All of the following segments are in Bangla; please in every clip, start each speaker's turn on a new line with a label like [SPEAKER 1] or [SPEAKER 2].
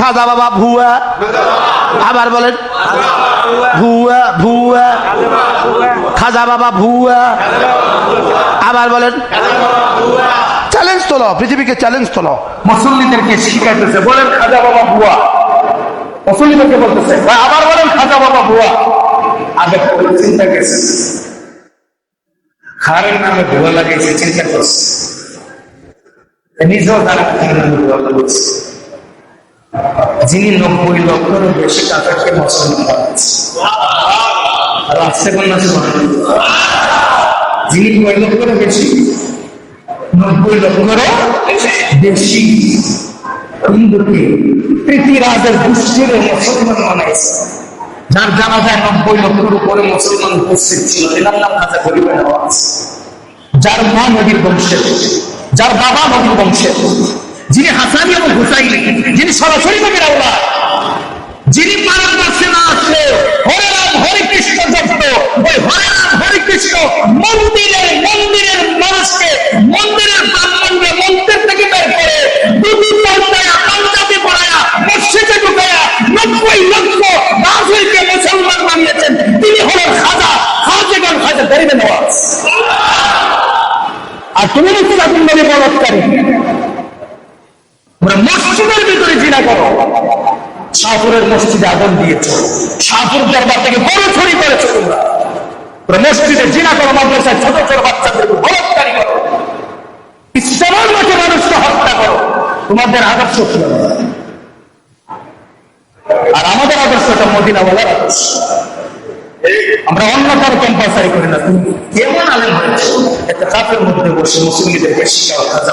[SPEAKER 1] খাজা বাবা, ভুয়া। আবার বলেন, ভুয়া ভুয়া। খাজা বাবা, ভুয়া। আবার বলেন চ্যালেঞ্জ তোলো, পৃথিবীকে চ্যালেঞ্জ তোলো।
[SPEAKER 2] মুসল্লিদেরকে শিখাইতেছে, বলেন, খাজা বাবা বুয়া মুসল্লিদেরকে বলতেছে আবার বলেন, খাজা বাবা বুয়া আগে চিন্তা গেছে খারের নামে ভুয়া লাগাইছে, চিন্তা করছে। নিজেও তারা খারের নামে ভুয়া লাগাইছে। যিনি নব্বই লক্ষেরও বেশি টাকাকে মুসলমান বানাচ্ছে যিনি কয় লক্ষেরও বেশি, নব্বই লক্ষেরও বেশি হিন্দুকে পৃথিবীরাজের গোষ্ঠীর মুসলমান বানাইছে যার জানা যায় নব্বই লক্ষের উপরে মুসলমান উপস্থিত ছিল। নাম খাজা গরিবের যার মা নদীর বংশের, যার বাবা নদীর বংশের। যিনি হাসানি এবং হুসাইনি, যিনি সরাসরি নবীর আওলাদ যিনি করছে না আসলে, হরে রাম, হরে কৃষ্ণ জপত ওই হরে রাম, হরে কৃষ্ণ মন্দিরে মন্দিরের মানুষকে, মন্দিরের ব্রাহ্মণকে মন্দির থেকে বের করে দুটি পাল্টায়া পাঞ্জাবি পড়ায়া, মসজিদে ঢুকায়া, নব্বই লক্ষ রাজুইকে মুসলমান বানিয়েছেন। তিনি হলেন খাজা, খাজেগণ খাজা গরিবে নওয়াজ। আর তুমি নাকি রাজুল নবী বলৎকারী তোমরা মসজিদের ভিতরে জিনা করো। শাহপুরের মসজিদে আগুন দিয়েছ। শাহপুর দরবার থেকে বড় ছড়ি করেছ তোমরা। মসজিদে জিনা করো, মাদ্রাসায় ছোট ছোট বাচ্চাদের বলৎকারী করো। ইসলামের মতো মানুষকে হত্যা করো। তোমাদের আদর্শ ছিল। আর আমাদের আদর্শটা মদিনাওয়ালার আদর্শ। আমরা অন্য কারও কম্পালসারি করি না। তুমি কেমন আলেম হয়েছে? একটা কাপের মধ্যে বসে মুসলিমদেরকে শিখাও খাজা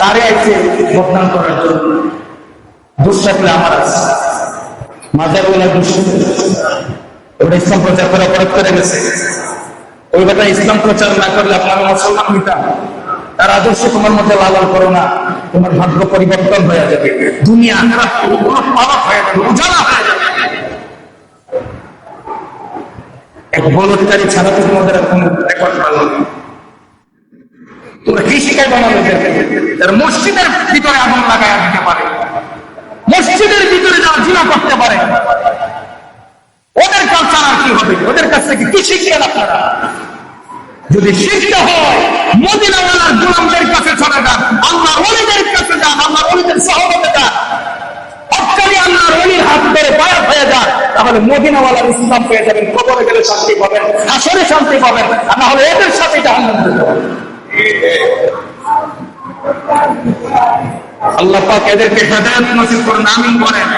[SPEAKER 2] তারে আছে বদনাম করার জন্য। দুষ্টাকলে আমার আছে। মাজার বলে দুষ্ট ওটা ইসলাম প্রচার করে অপরাধ করে গেছে। ওই বেটা ইসলাম প্রচার না করলে আপনার মুসলমান হইতাম তার আদর্শ তোমার মধ্যে লালন করো না। তোমার ভাগ্য পরিবর্তন হয়ে যাবে। দুনিয়া এক বলৎকারী ছাড়া তো তোমাদের এখন রেকর্ড পালো না। তোমরা কি শিখাই বানাবে? মসজিদের ভিতরে আগুন লাগায় দিতে পারে। মসজিদের ভিতরে যারা জিনা করতে পারে, ওদের কালচার আর কি হবে? ওদের কাছ থেকে কি শিখলেন আপনারা? যদি শিখতে হয়, মদিনাওয়ালার গোলামদের কাছে চলে যান আল্লাহ অলিদের কাছে যান আল্লাহ অলিদের সহমতে যান। অক্কালি আল্লাহর অলির হাত ধরে পায়া হয়ে যান, তাহলে মদিনাওয়ালার ইসলাম পেয়ে যাবেন, কবরে গেলে শান্তি পাবেন আসলে শান্তি পাবেন, আর না হলে এদের সাথে হবে। আল্লাহ পাক এদেরকে হেদায়ত নসিব করুন আমিন করেন